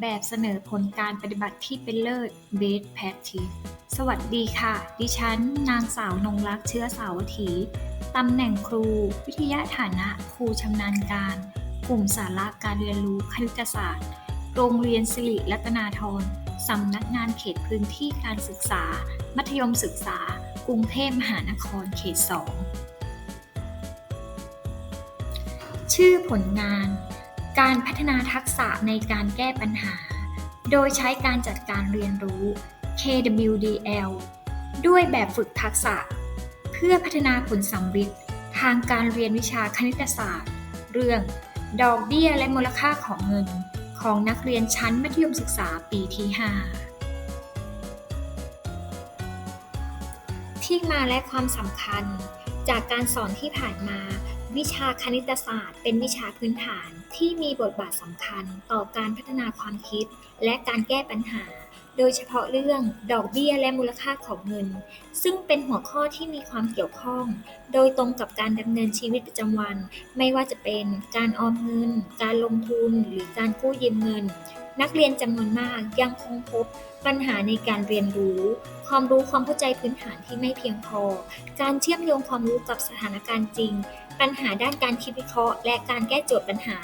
แบบเสนอผลการปฏิบัติที่เป็นเลิศ Best Practice สวัสดีค่ะ ดิฉัน นางสาวนงรักเชื้อสาวถีตำแหน่งครู วิทยาฐานะครูชำนาญการ กลุ่มสาระการเรียนรู้คณิตศาสตร์ โรงเรียนสิริรัตนาธรสำนักงานเขตพื้นที่การศึกษา มัธยมศึกษา กรุงเทพมหานครเขต 2 ชื่อผลงาน การพัฒนาทักษะในการแก้ปัญหา โดยใช้การจัดการเรียนรู้ KWDL ด้วยแบบฝึกทักษะ เพื่อพัฒนาผลสัมฤทธิ์ทางการเรียนวิชาคณิตศาสตร์ เรื่อง ดอกเบี้ยและมูลค่าของเงิน ของนักเรียนชั้นมัธยมศึกษาปีที่ 5 ที่มาและความสำคัญจากการสอนที่ผ่านมา วิชาคณิตศาสตร์ เป็นวิชาพื้นฐานที่มีบทบาทสำคัญต่อการพัฒนาความคิด และการแก้ปัญหา โดยเฉพาะเรื่องดอกเบี้ยและมูลค่าของเงิน ซึ่งเป็นหัวข้อที่มีความเกี่ยวข้อง โดยตรงกับการดำเนินชีวิตประจำวัน ไม่ว่าจะเป็นการออมเงิน การลงทุน หรือการกู้ยืมเงิน นักเรียนจำนวนมากยังคงพบปัญหาในการเรียนรู้ ความรู้ความเข้าใจพื้นฐานที่ไม่เพียงพอ การเชื่อมโยงความรู้กับสถานการณ์จริง ปัญหาด้านการคิดวิเคราะห์ และการแก้โจทย์ปัญหา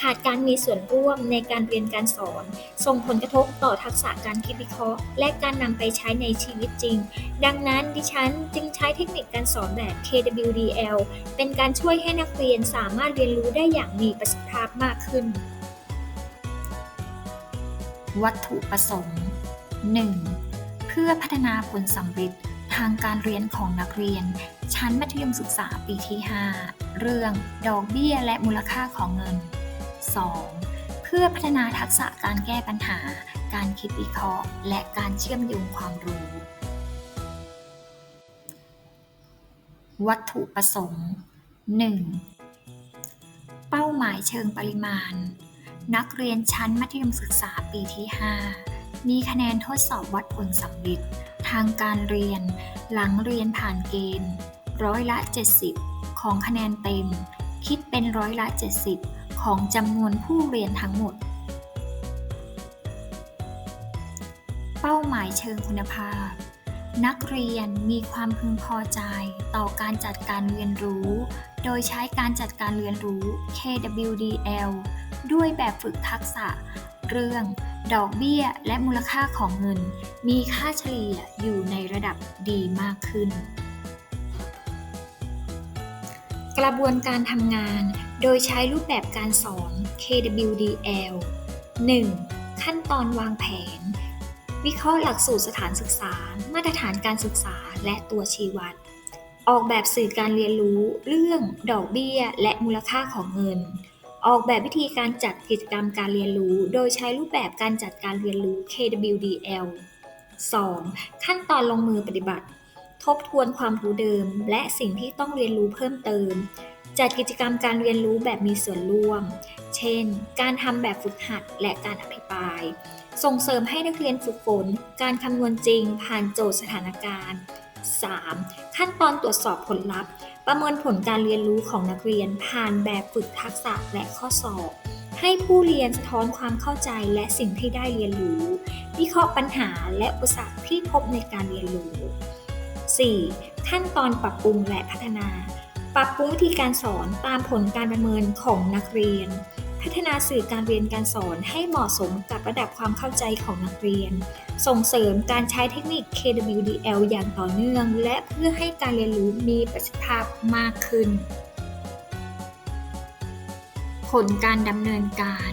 ขาดการมีส่วนร่วมในการเรียนการสอน ส่งผลกระทบต่อทักษะการคิดวิเคราะห์ และการนำไปใช้ในชีวิตจริง ดังนั้นดิฉันจึงใช้เทคนิคการสอนแบบ KWDL เป็นการช่วยให้นักเรียนสามารถเรียนรู้ได้อย่างมีประสิทธิภาพมากขึ้น วัตถุประสงค์ 1. เพื่อพัฒนาผลสำเร็จทางการเรียนของนักเรียน ชั้นมัธยมศึกษาปีที่ 5 เรื่องดอกเบี้ยและมูลค่าของเงิน 2. เพื่อพัฒนาทักษะการแก้ปัญหา การคิดวิเคราะห์ และการเชื่อมโยงความรู้ วัตถุประสงค์ 1. เป้าหมายเชิงปริมาณ นักเรียนชั้นมัธยมศึกษาปีที่ 5 มีคะแนนทดสอบวัดผลสำเร็จ ทางการเรียน หลังเรียนผ่านเกณฑ์ ร้อยละ 70 ของคะแนนเต็ม คิดเป็นร้อยละ 70 ของจำนวนผู้เรียนทั้งหมด เป้าหมายเชิงคุณภาพ นักเรียนมีความพึงพอใจต่อการจัดการเรียนรู้ โดยใช้การจัดการเรียนรู้ KWDL ด้วยแบบฝึกทักษะ เรื่องดอกเบี้ยและมูลค่าของเงิน มีค่าเฉลี่ยอยู่ในระดับดีมากขึ้น กระบวนการทำงาน โดยใช้รูปแบบการสอน KWDL 1. ขั้นตอนวางแผน วิเคราะห์หลักสูตรสถานศึกษา มาตรฐานการศึกษาและตัวชี้วัด ออกแบบสื่อการเรียนรู้เรื่องดอกเบี้ยและมูลค่าของเงิน ออกแบบวิธีการจัดกิจกรรมการเรียนรู้ โดยใช้รูปแบบการจัดการเรียนรู้ KWDL 2. ขั้นตอนลงมือปฏิบัติ ทบทวนความรู้เดิม และสิ่งที่ต้องเรียนรู้เพิ่มเติม จัดกิจกรรมการเรียนรู้แบบมีส่วนร่วม เช่น การทำแบบฝึกหัดและการอภิปราย ส่งเสริมให้นักเรียนฝึกฝน การคำนวณจริง ผ่านโจทย์สถานการณ์ 3. ขั้นตอนตรวจสอบผลลัพธ์ ประเมินผลการเรียนรู้ของนักเรียนผ่านแบบฝึกทักษะและข้อสอบ ให้ผู้เรียนสะท้อนความเข้าใจและสิ่งที่ได้เรียนรู้ วิเคราะห์ปัญหาและอุปสรรคที่พบในการเรียนรู้ 4. ขั้นตอนปรับปรุงและพัฒนา ปรับปรุงวิธีการสอนตามผลการประเมินของนักเรียน พัฒนาสื่อการเรียนการสอนให้เหมาะสมกับระดับความเข้าใจของนักเรียน ส่งเสริมการใช้เทคนิค KWDL อย่างต่อเนื่อง และเพื่อให้การเรียนรู้มีประสิทธิภาพมากขึ้น ผลการดำเนินการ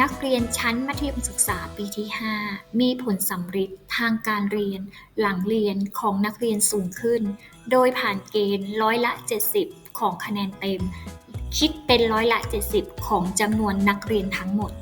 นักเรียนชั้นมัธยมศึกษาปีที่ 5 มีผลสำเร็จทางการเรียน หลังเรียนของนักเรียนสูงขึ้น โดยผ่านเกณฑ์ร้อยละ 70 ของคะแนนเต็ม คิดเป็นร้อยละ 70 ของจำนวนนักเรียนทั้งหมด